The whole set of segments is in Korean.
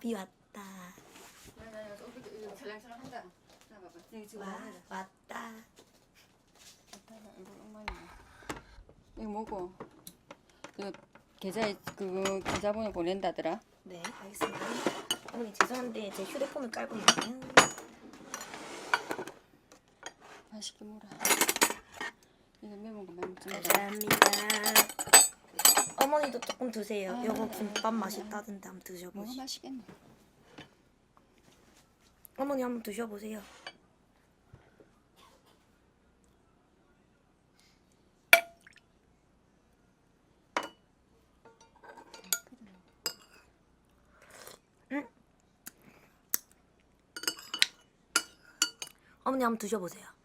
밥이 왔다. 한다. 봐봐. 여기 지금 와, 뭐야? 왔다. 이거 엉망이네. 이거 뭐고? 그 계좌에 그 계좌번호 보낸다더라. 네, 알겠습니다. 어머니 죄송한데 제 휴대폰을 깔고 있네요. 맛있게 먹어라. 이거 매운 거 많이 좀 먹어. 감사합니다. 어머니도 조금 드세요. 아, 요거 네, 김밥 네. 맛있다던데 한번 뭐가 드셔보시죠. 맛있겠네. 어머니 한번 드셔보세요. 음. 어머니 한번 드셔보세요.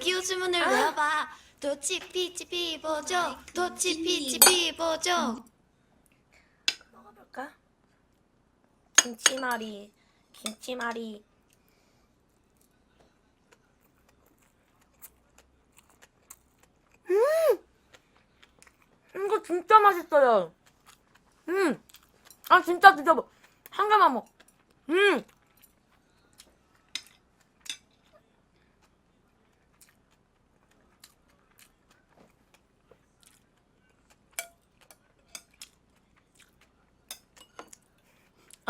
여기 주문을 외워봐. 도치피치피 보죠. 도치피치피 보죠. 먹어볼까? 김치말이, 김치말이. 음! 이거 진짜 맛있어요. 음! 아, 진짜 드셔봐. 한 개만 먹. 음!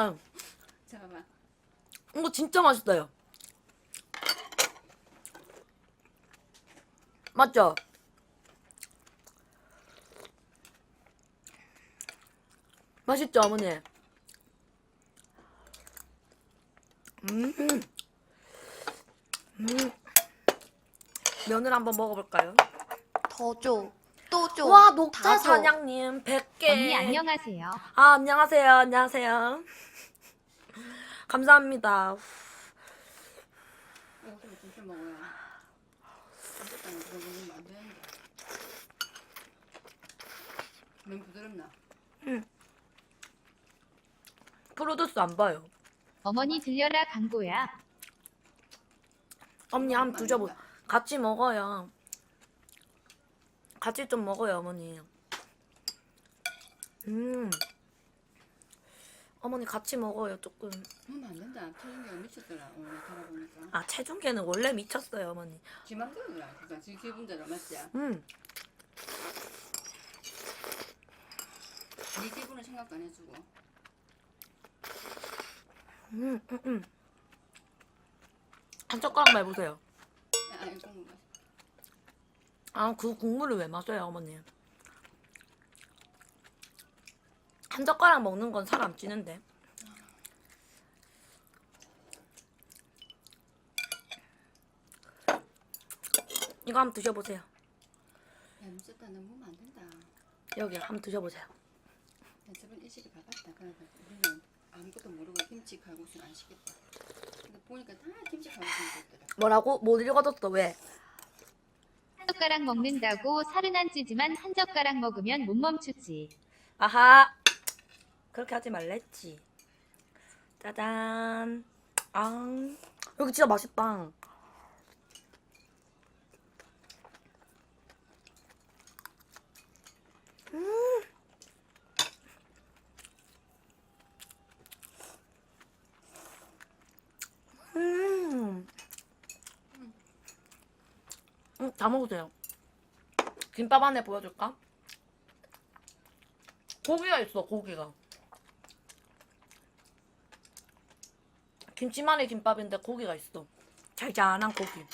아, 자 봐봐. 이거 진짜 맛있어요. 맞죠? 맛있죠, 어머니? 음. 음. 면을 한번 먹어볼까요? 더 줘. 또 줘. 와, 다 녹차 줘. 사냥님 100개. 언니 안녕하세요. 아, 안녕하세요. 안녕하세요. 감사합니다. 부드럽나? 프로듀스 안 봐요. 어머니 들려라 광고야. 언니 한번 드셔보. 같이 먹어요. 같이 좀 먹어요, 어머니. 음. 어머니 같이 먹어요, 조금. 먹으면 안 된다. 체중계가 미쳤더라. 오늘 돌아보니까. 아, 체중계는 원래 미쳤어요, 어머니. 지 맘대로야. 그러니까 지 기분대로 맞지? 음. 네 기분을 생각 안 해주고. 음, 음, 음. 한 젓가락만 해보세요. 아, 이거 뭐 아, 그 국물을 왜 마셔요, 어머니? 한 젓가락 먹는 건 살 안 찌는데. 이거 한번 드셔보세요. 야, 미쳤다. 너 먹으면 안 된다. 여기 한번 드셔보세요. 야, 저번 일식이. 그래서 우리는 아무것도 모르고 김치 칼국수는 안 시켰다. 근데 보니까 다 김치 칼국수 먹더라. 뭐라고? 못 읽어줬어, 왜? 한 젓가락 먹는다고 살은 안 찌지만 한 젓가락 먹으면 못 멈추지. 아하! 그렇게 하지 말랬지. 짜잔. 아, 여기 진짜 맛있다. 음. 음, 다 먹으세요. 김밥 안에 보여줄까? 고기가 있어, 고기가. 김치만의 김밥인데 고기가 있어. 잘잘한 고기.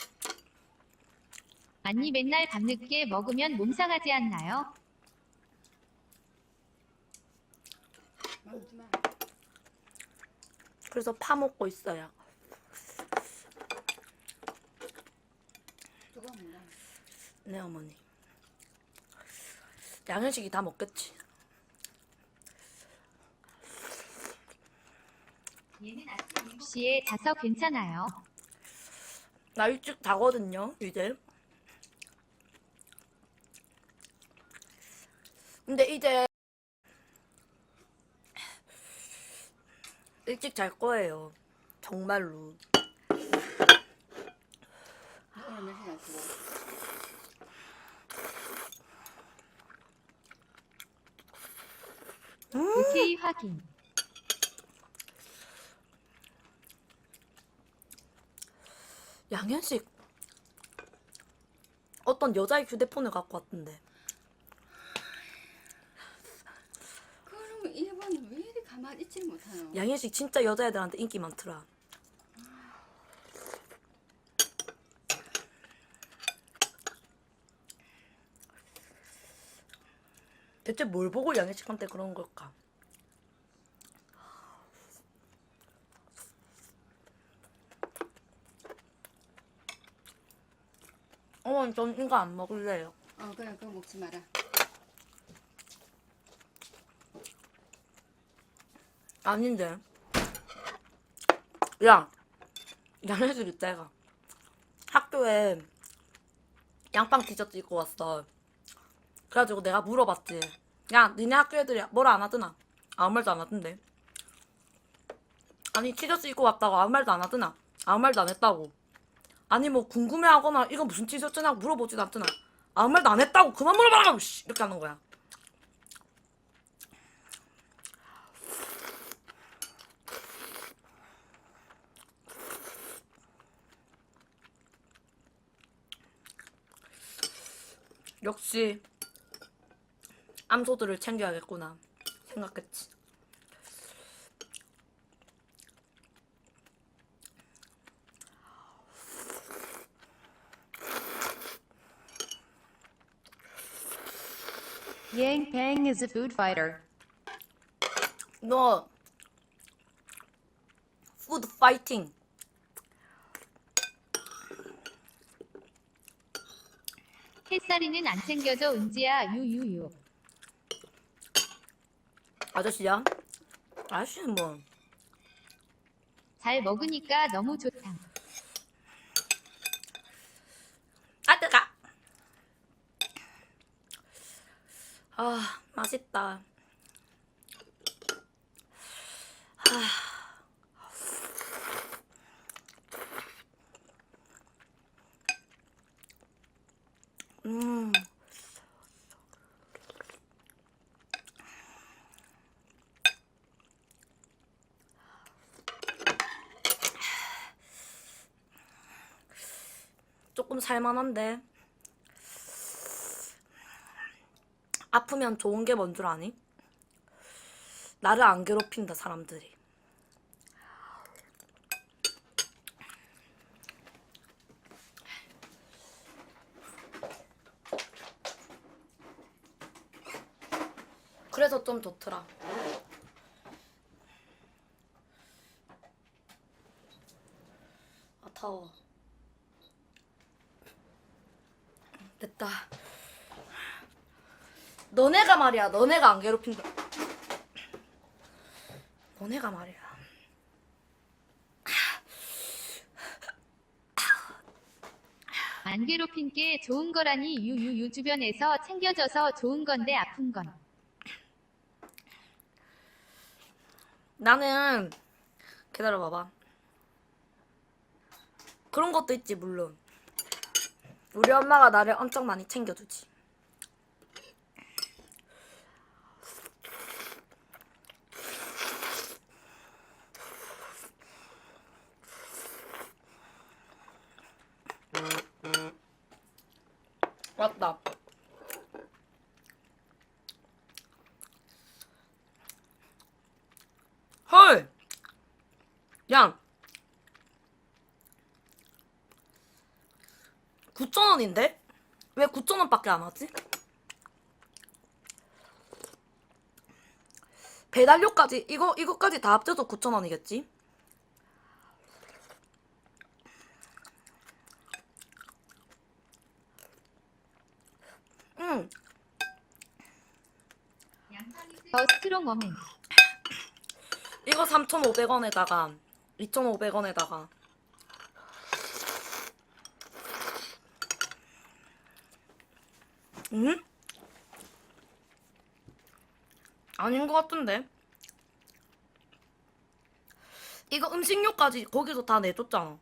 언니 맨날 밤늦게 먹으면 몸 상하지 않나요? 그래서 파 먹고 있어요. 네, 어머니. 양현식이 다 먹겠지. 10시에 자서 괜찮아요. 나 일찍 자거든요, 이제. 근데 이제 일찍 잘 거예요. 정말로. 오케이 확인. 양현식 어떤 여자의 휴대폰을 갖고 왔던데 그럼 일본은 왜 이리 가만히 있지 못하노? 양현식 진짜 여자애들한테 인기 많더라 대체 뭘 보고 양현식한테 그런 걸까? 어머니 전 이거 안 먹을래요 어 그래 그거 먹지 마라. 아닌데. 야, 양현식 이때가 학교에 양빵 티셔츠 입고 왔어. 그래가지고 내가 물어봤지. 야, 니네 학교 애들이 뭐라 안 하더나? 아무 말도 안 하던데. 아니, 티셔츠 입고 왔다고 아무 말도 안 하더나? 아무 말도 안 했다고. 아니, 뭐 궁금해하거나 이거 무슨 티셔츠냐 물어보지도 않더나? 아무 말도 안 했다고 그만 물어봐라! 씨, 이렇게 하는 거야. 역시 암소들을 챙겨야겠구나 생각했지. Yang Pang is a food fighter. 너 푸드 파이팅. 햇살이는 안 챙겨줘 은지야 유유유. 아저씨야? 아저씨는 뭐 잘 먹으니까 너무 좋다. 아 뜨가. 아 맛있다. 아. 음. 조금 살만한데. 아프면 좋은 게 뭔 줄 아니? 나를 안 괴롭힌다, 사람들이. 그래서 좀 좋더라. 아, 더워. 됐다. 너네가 말이야. 너네가 안 괴롭힌다. 너네가 말이야. 안 괴롭힌 게 좋은 거라니 유유유 주변에서 챙겨줘서 좋은 건데 아픈 건. 나는 기다려 봐봐. 그런 것도 있지 물론. 우리 엄마가 나를 엄청 많이 챙겨주지. 맞다. 헐! 야! 9,000원인데? 왜 9,000원밖에 안 하지? 배달료까지 이거 이거까지 다 합쳐서 9,000원이겠지? 응. 어맨. 이거 3,500원에다가 2,500원에다가 응? 아닌 것 같은데 이거 음식료까지 거기서 다 내줬잖아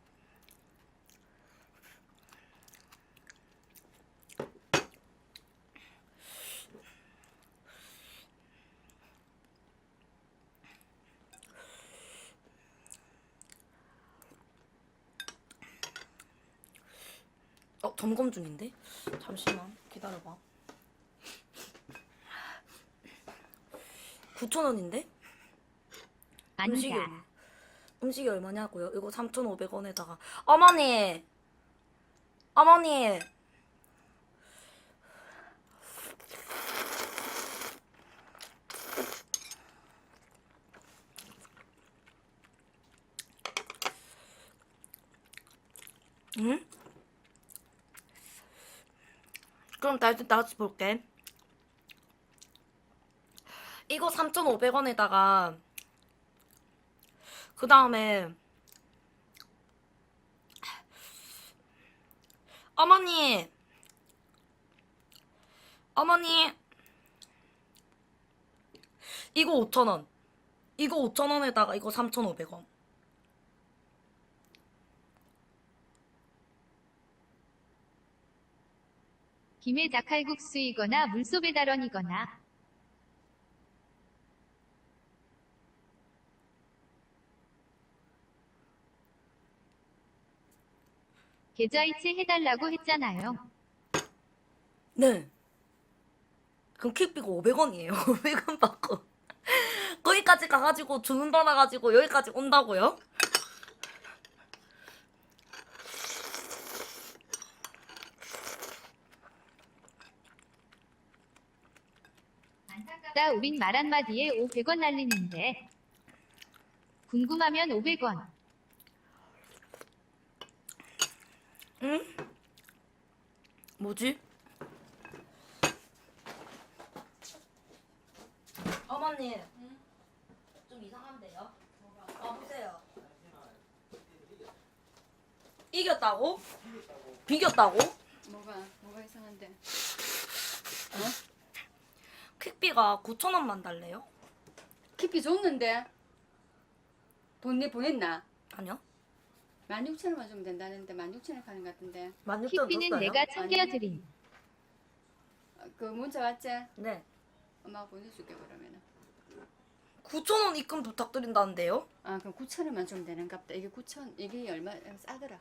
점검 중인데? 잠시만 기다려봐 9,000원인데? 음식이 아니다. 얼마? 음식이 얼마냐고요? 이거 3,500원에다가 어머니! 어머니! 응? 그럼 다시 다시 볼게. 이거 3,500원에다가 그 다음에 어머니 어머니 이거 5,000원 이거 5,000원에다가 이거 3,500원 김해 닭칼국수이거나 물소 배 달원이거나 계좌이체 해달라고 했잖아요. 네 그럼 킥비가 500원이에요 500원 받고 거기까지 가가지고 주문 받아가지고 여기까지 온다고요? 나 우린 말 한마디에 500원 날리는데 궁금하면 500원 응? 뭐지? 어머니 좀 이상한데요? 어 보세요 이겼다고? 비겼다고? 뭐가 뭐가 이상한데? 퀵비가 9,000원만 달래요? 키피 줬는데 돈 내 보냈나? 아니요 16,000원만 주면 된다는데 16,000원 가는 것 같은데 16,000원 킥비는 줬어요? 내가 챙겨드림. 어, 그 문자 왔지? 네 엄마가 보내줄게 그러면은 9,000원 입금 부탁드린다는데요? 아 그럼 9,000원만 주면 되는갑다 이게 9,000 이게 얼마 싸더라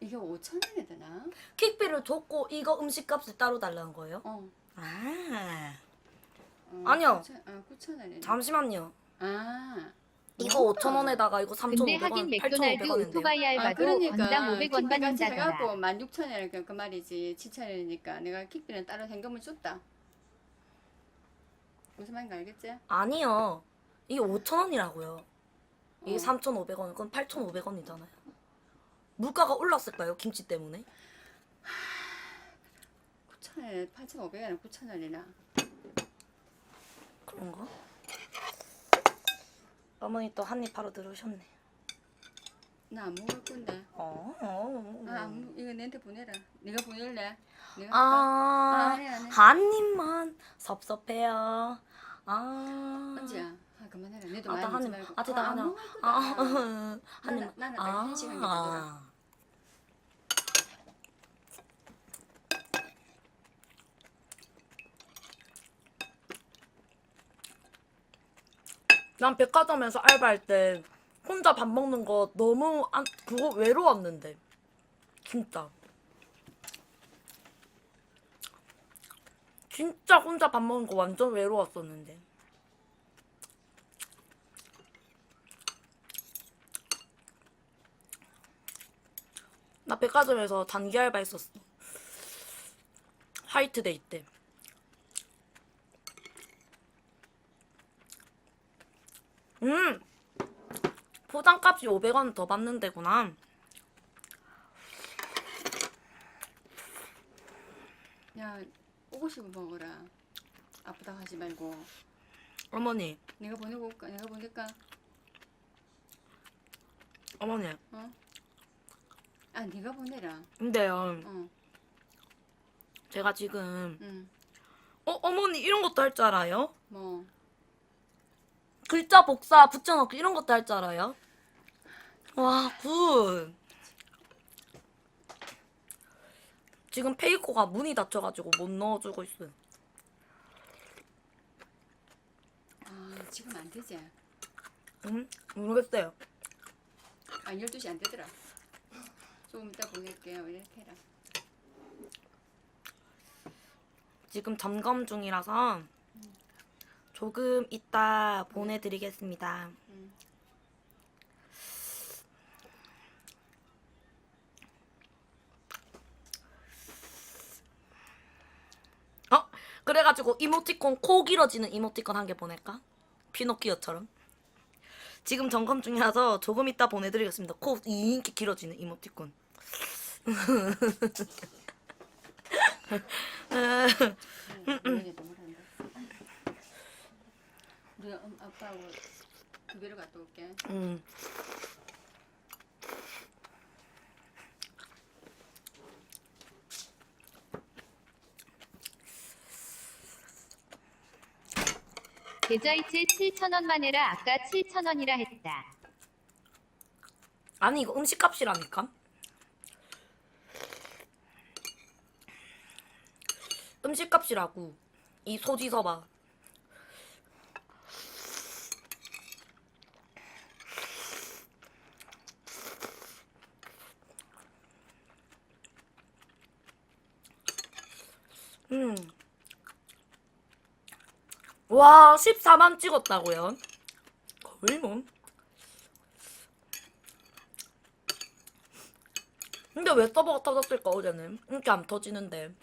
이게 5,000원에 되나? 퀵비를 줬고 이거 음식값을 따로 달라는 거예요? 어, 아어 아니요. 9,000, 아 9,000원이네 잠시만요 아 이거 5,000원에다가 이거 근데 3,500원 하긴 맥도날드 8,500원인데요 오토바이 알바도 건당 500원 받는다더라. 해갖고 16,000원이니까 그, 그 말이지 7,000원이니까 내가 킥비는 따로 현금을 줬다 무슨 말인지 알겠지? 아니요. 이게 5,000원이라고요. 이게 어. 3,500원, 그건 8,500원이잖아요. 물가가 올랐을까요? 김치 때문에? 9,000원에 8,500원에 9,000원이나 그런가? 어머니 또 한 입 바로 들으셨네. 나 안 먹을 건데 어, 어, 아, 안 먹- 이거 내한테 보내라 네가 보낼래? 내가 할까? 아, 안 해, 안 해. 한 입만 섭섭해요. 아, 언제야? 아 그만해라 내도 아, 많이 나 먹지 한 입, 말고 아, 진짜 안 하나. 먹을 거다. 아, 한 나는- 입. 나는 딱한 시간 아, 난 백화점에서 알바할 때 혼자 밥 먹는 거 너무 안 그거 외로웠는데. 진짜. 진짜 혼자 밥 먹는 거 완전 외로웠었는데. 나 백화점에서 단기 알바 했었어. 화이트데이 때 음! 포장값이 500원 더 받는 데구나. 야 오고 싶으면 먹어라 아프다 하지 말고 어머니, 내가 보내고 올까? 내가 보낼까? 어머니. 어? 아 네가 보내라 근데요, 어 제가 지금, 응. 어, 어머니 이런 것도 할 줄 알아요? 뭐 글자 복사, 붙여넣기 이런 것도 할 줄 알아요? 와, 굿. 지금 페이코가 문이 닫혀가지고 못 넣어주고 있어요. 아, 지금 안 되지? 응? 모르겠어요. 아, 12시 안 되더라. 조금 이따 보낼게요. 이렇게 해라. 지금 점검 중이라서 조금 이따 보내드리겠습니다. 음. 어? 그래가지고 이모티콘 코 길어지는 이모티콘 한 개 보낼까? 피노키오처럼. 지금 점검 중이라서 조금 이따 보내드리겠습니다. 코 이인기 길어지는 이모티콘. 우리 엄 아빠하고 교배로 갔다 올게. 음. 계좌이체 7,000원만 해라 아까 7,000원이라 했다. 아니 이거 음식값이라니까. 음식값이라고. 이 소지서 봐. 음. 와, 14만 찍었다고요? 거의 뭐. 근데 왜 서버가 터졌을까 어제는 이렇게 안 터지는데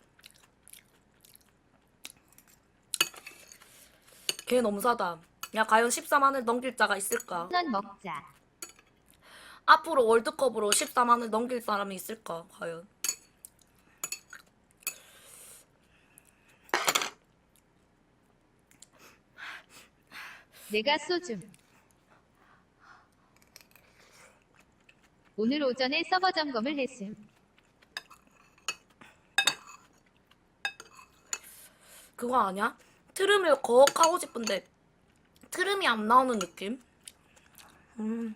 걔 너무 사다 야 과연 14만을 넘길 자가 있을까 1,000원 먹자. 앞으로 월드컵으로 14만을 넘길 사람이 있을까 과연 내가 쏘줌. 오늘 오전에 서버 점검을 했음. 그거 아니야? 트름을 거억 하고 싶은데 트름이 안 나오는 느낌? 음.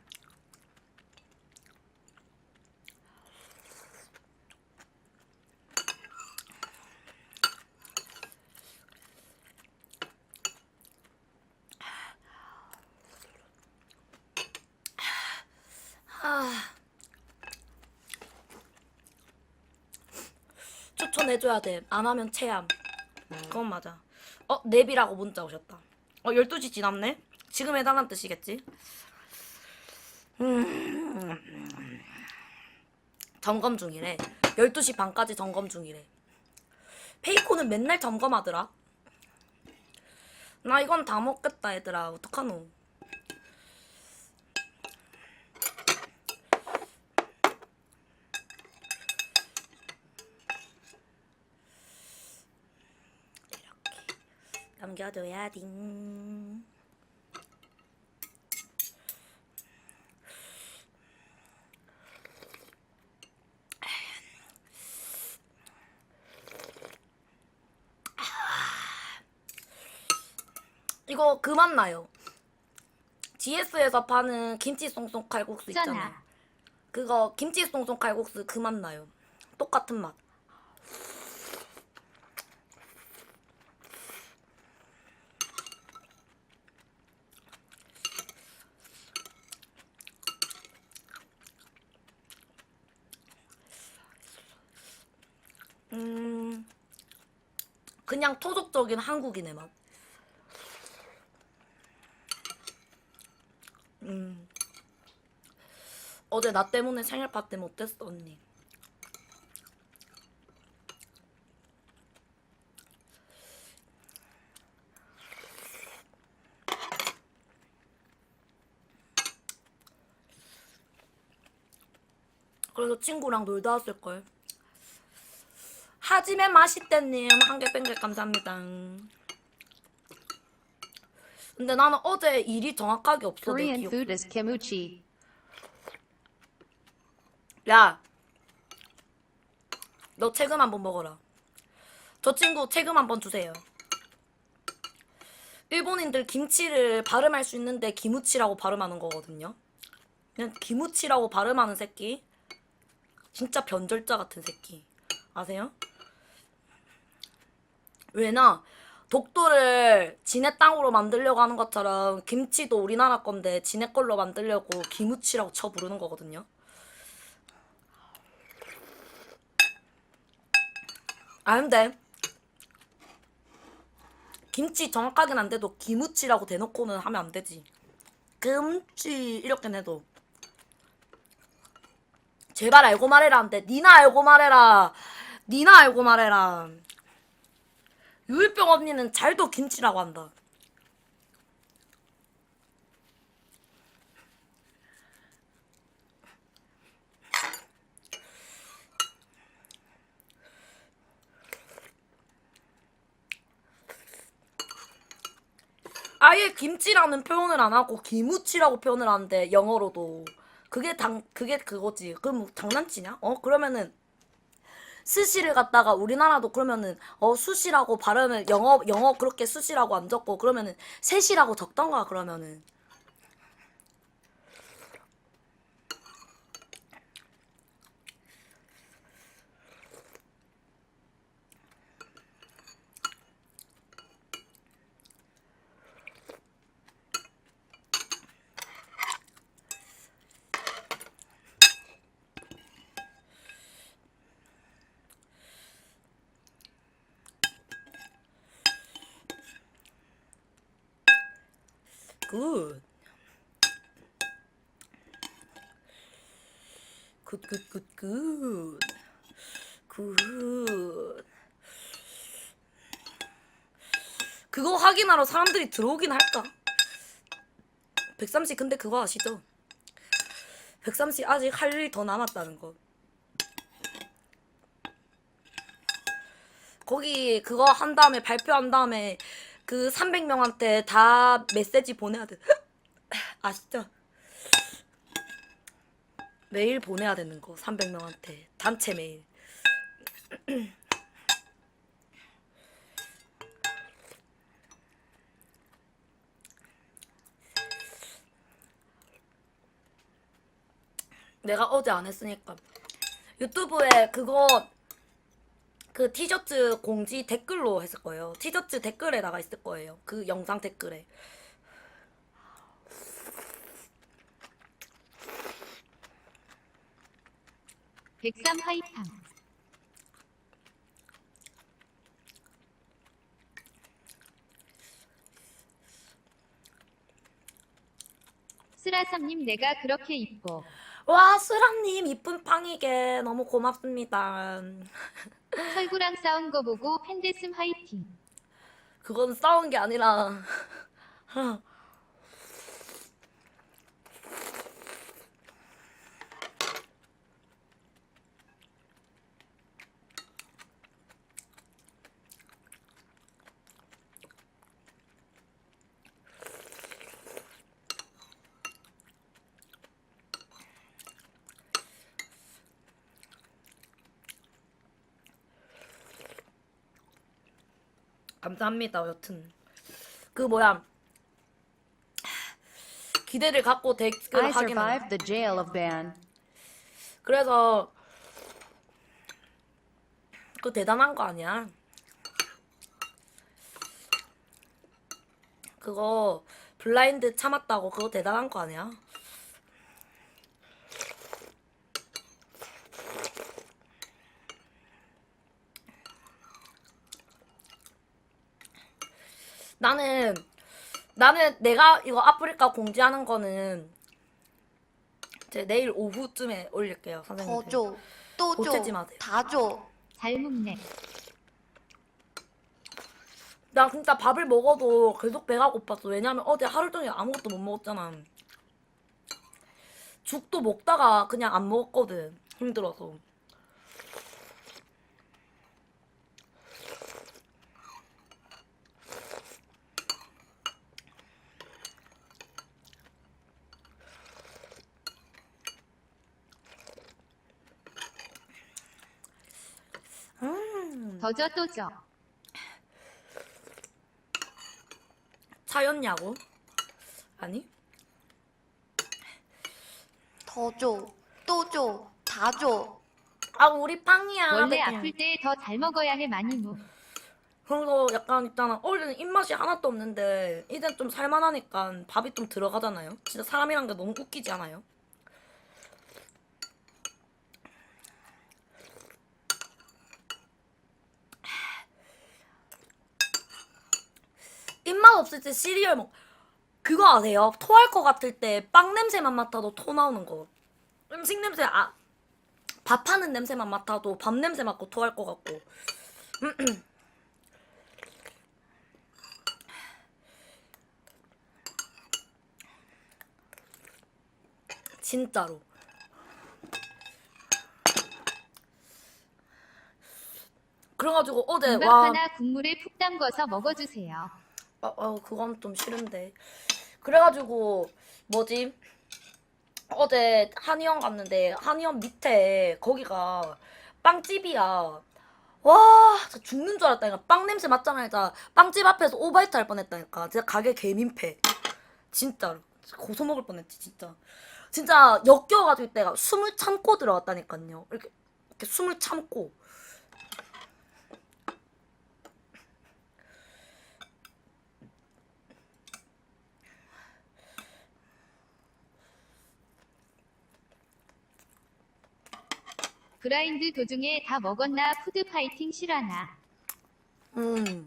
해줘야 돼. 안 하면 체함. 그건 맞아. 어, 넵이라고 문자 오셨다. 어, 12시 지났네? 지금 해달란 뜻이겠지? 음. 점검 중이래. 12시 반까지 점검 중이래. 페이코는 맨날 점검하더라. 나 이건 다 먹겠다, 얘들아. 어떡하노? 남겨줘야 딩. 이거 그만 나요. GS에서 파는 김치 송송 칼국수 있잖아. 그거 김치 송송 칼국수 그만 나요. 똑같은 맛. 음, 그냥 토속적인 한국인의 맛. 음. 어제 나 때문에 생일 파티 못했어, 언니. 그래서 친구랑 놀다 왔을 걸. 하지만 맛있대님 한개 뺀개 감사합니다. 근데 나는 어제 일이 정확하게 없어 내 Korean 기억. food is. 야, 너 책임 한번 먹어라. 저 친구 책임 한번 주세요. 일본인들 김치를 발음할 수 있는데 기무치라고 발음하는 거거든요. 그냥 기무치라고 발음하는 새끼. 진짜 변절자 같은 새끼. 아세요? 왜나 독도를 지네 땅으로 만들려고 하는 것처럼 김치도 우리나라 건데 지네 걸로 만들려고 기무치라고 쳐 부르는 거거든요. 아는데 김치 정확하게는 안 돼도 김우치라고 대놓고는 하면 안 되지. 금치 이렇게 해도 제발 알고 말해라 안돼. 니나 알고 말해라. 니나 알고 말해라. 유일병 언니는 잘도 김치라고 한다. 아예 김치라는 표현을 안 하고 김우치라고 표현을 하는데 영어로도 그게 당 그게 그거지. 그럼 뭐 장난치냐? 어 그러면은 스시를 갖다가 우리나라도 그러면은 어 수시라고 발음을 영어 영어 그렇게 수시라고 안 적고 그러면은 셋이라고 적던가 그러면은 굿. 굿, 굿. 그거 확인하러 사람들이 들어오긴 할까? 백삼씨 근데 그거 아시죠? 백삼씨 아직 할 일이 더 남았다는 거. 거기 그거 한 다음에 발표한 다음에 그 300명한테 다 메시지 보내야 돼. 아시죠? 메일 보내야 되는 거 300명한테 단체 메일. 내가 어제 안 했으니까 유튜브에 그거 그 티셔츠 공지 댓글로 했을 거예요. 티셔츠 댓글에 나가 있을 거예요. 그 영상 댓글에. 백삼 하이팡. 쓰라삼님 내가 그렇게 이뻐. 와 수람님 이쁜 팡이게 너무 고맙습니다. 철구랑 싸운 거 보고 팬데슴 화이팅. 그건 싸운 게 아니라 감사합니다. 여튼 그 뭐야 기대를 갖고 댓글 I 하기는 survived the jail of ban. 그래서 그 대단한 거 아니야. 그거 블라인드 참았다고 그거 대단한 거 아니야. 나는 나는 내가 이거 아프리카 공지하는 거는 제 내일 오후쯤에 올릴게요 선생님. 더 줘. 또 보채지 줘. 마세요. 다 줘. 잘 먹네. 나 진짜 밥을 먹어도 계속 배가 고팠어. 왜냐면 어제 하루 종일 아무것도 못 먹었잖아. 죽도 먹다가 그냥 안 먹었거든. 힘들어서. 음, 더져 또져. 차였냐고? 아니? 더 줘. 또 줘. 다 줘. 아 우리 빵이야. 원래 그냥. 아플 때 더 잘 먹어야 해 많이 무. 그래서 약간 있잖아. 어제는 입맛이 하나도 없는데 이젠 좀 살만하니까 밥이 좀 들어가잖아요. 진짜 사람이란 게 너무 웃기지 않아요? 없을 때 시리얼 먹 그거 아세요? 토할 것 같을 때 빵 냄새만 맡아도 토 나오는 거 음식 냄새 아 밥 하는 냄새만 맡아도 밥 냄새 맡고 토할 것 같고 진짜로 그래가지고 어제 와 하나 국물에 푹 담궈서 먹어주세요. 어, 어, 그건 좀 싫은데. 그래가지고, 뭐지? 어제 한의원 갔는데, 한의원 밑에, 거기가 빵집이야. 와, 진짜 죽는 줄 알았다니까. 빵 냄새 맡자마자 빵집 앞에서 오바이트 할 뻔했다니까. 진짜 가게 개민폐. 진짜로. 고소 먹을 뻔했지, 진짜. 진짜 역겨워가지고 내가 숨을 참고 들어갔다니까요. 이렇게, 이렇게 숨을 참고. 브라인드 도중에 다 먹었나 푸드 파이팅 실화나. 음.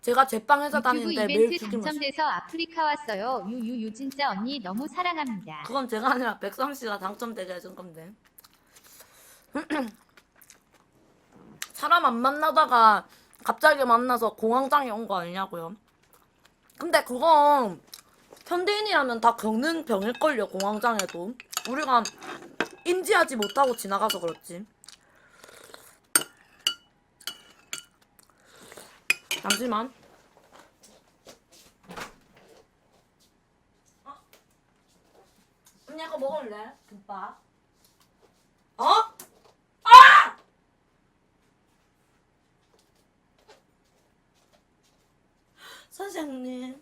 제가 제빵 회사 유튜브 다니는데 매일 이벤트 죽임 맛 당첨돼서 아프리카 왔어요. 유유유 진짜 언니 너무 사랑합니다. 그건 제가 아니라 백성 씨가 당첨되게 해준 건데. 사람 안 만나다가 갑자기 만나서 공황장애 온 거 아니냐고요. 근데 그건 현대인이라면 다 겪는 병일걸요, 공황장애도. 우리가 인지하지 못하고 지나가서 그렇지. 잠시만. 언니 아까 먹을래? 김밥. 어? 아! 선생님.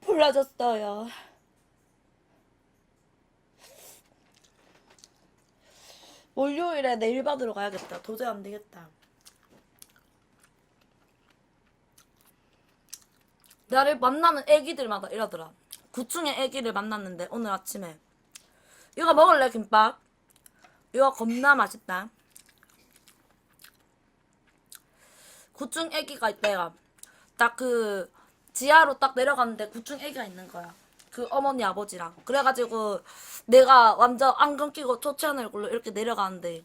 불러줬어요. 월요일에 내일 받으러 가야겠다. 도저히 안 되겠다. 나를 만나는 애기들마다 이러더라. 구충의 애기를 만났는데 오늘 아침에 이거 먹을래 김밥? 이거 겁나 맛있다. 구충 애기가 있대요. 딱 그 지하로 딱 내려갔는데 구충 애기가 있는 거야. 그 어머니 아버지랑. 그래가지고 내가 완전 안경 끼고 초췌한 얼굴로 이렇게 내려가는데